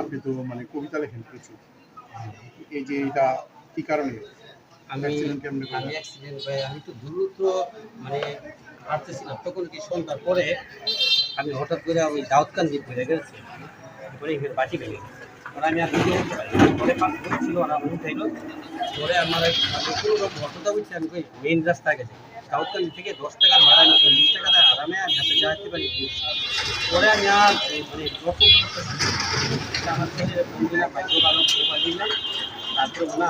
আপনি তো মানে কবিতা লেখেন প্রচুর। এই যে এটা কি কারণে? আমি? আমি অ্যাক্সিডেন্ট হয়ে আমি তো দ্রুত মানে হাঁটতেছিলাম। তখন কি সন্ধ্যার পরে আমি হঠাৎ করে ওই দাউদকান্দি ঘুরে গেছি। পরে এখানে ভেঙে গেছে। পরে আমি আর করতে পারি পরে পাঁচ ছিল ওরা উঠাইলো পরে আমার আমি কোনো রকম অটোটা উঠছে আমি মেইন রাস্তায় গেছি। দাউদকান্দি থেকে দশ টাকার ভাড়া আমি চল্লিশ টাকা আরামে আর যাতে যাইতে পারি তারপরে না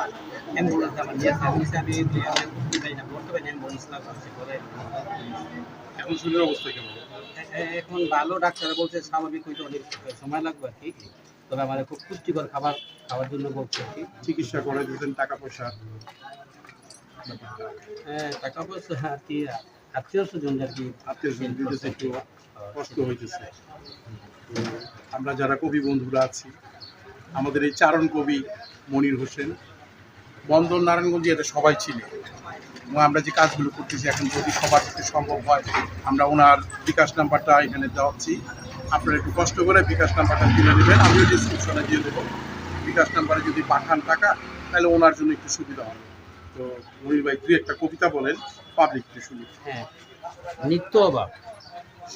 অ্যাম্বুলেন্স আমার নিয়ে আসে আমি আমি যে আমি বুঝতে পারি না বলতে অ্যাম্বুলেন্স না করছে পরে এখন শরীরের অবস্থা কেমন এ- এ- এখন ভালো ডাক্তার বলছে স্বাভাবিক হইতে অনেক সময় লাগবে আর কি। তবে আমার খুব পুষ্টিকর খাবার খাওয়ার জন্য বলছে আর কি। চিকিৎসা করে দিতেন টাকা পয়সা। হ্যাঁ, টাকা পয়সা আর কি আত্মীয় স্বজন আর কি আত্মীয় স্বজন দিতেছে একটু কষ্ট হইতেছে। আমরা যারা কবি বন্ধুরা আছি আমাদের এই চারণ কবি মনির হোসেন বন্দর নারায়ণগঞ্জে এটা সবাই ছিল এবং আমরা যে কাজগুলো করতেছি এখন যদি সবার পক্ষে সম্ভব হয় আমরা ওনার বিকাশ নাম্বারটা এখানে দেওয়াচ্ছি। আপনারা একটু কষ্ট করে বিকাশ নাম্বারটা তুলে নেবেন আমিও ডিসক্রিপশনে দিয়ে দেবো। বিকাশ নাম্বারে যদি পাঠান টাকা তাহলে ওনার জন্য একটু সুবিধা হবে। তো মনির ভাই দুই একটা কবিতা বলেন হ্যাঁ নিত্য অভাব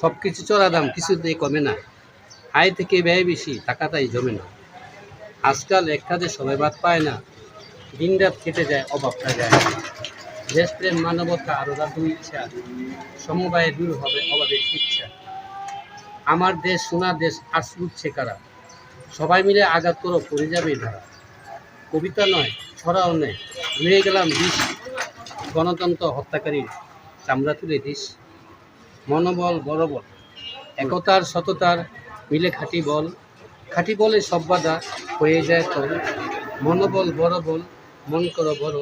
সব কিছু চড়া দাম, কিছুতেই কমে না। আয় থেকে ব্যয় বেশি, টাকাটাই জমে না। আজকাল এক কাজে সবাই বাদ পায় না। দিন রাত কেটে যায়, অভাবটা যায় না। দেশপ্রেম মানবতা, আরও দুই ইচ্ছা। সমবায়ে দূর হবে অভাবের ইচ্ছা। আমার দেশ সোনার দেশ, আজ লুটছে কারা? সবাই মিলে আঘাত করো, পড়ে যাবে ধারা। কবিতা নয়, ছড়াও নেই রয়ে গেলাম বিষ গণতন্ত্র হত্যাকারীর চামড়া তুলে দিস মনোবল বড় বল একতার সততার মিলে খাঁটি বল। খাঁটি বলে সব বাধা হয়ে যায় তোর। মনোবল বড় বল মন করো বড়।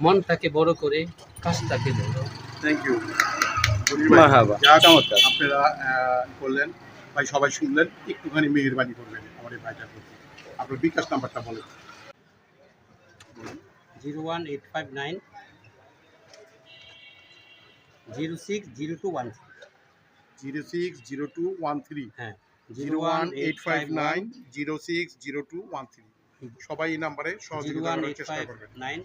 মনটাকে বড় করে কাজটাকে বড়। Thank you. চমৎকার। আপনারা করলেন ভাই সবাই শুনলেন একটুখানি মেহরবানি করবেন আমার এই ভাইটার প্রতি। আপনার বিকাশ নাম্বারটা বলেন। Zero one eight five nine zero six zero two one zero six zero two one three. হ্যাঁ zero one eight five nine zero six zero two one three. সবাই এই নাম্বারে সহযোগিতা করার চেষ্টা করবেন। নাইন।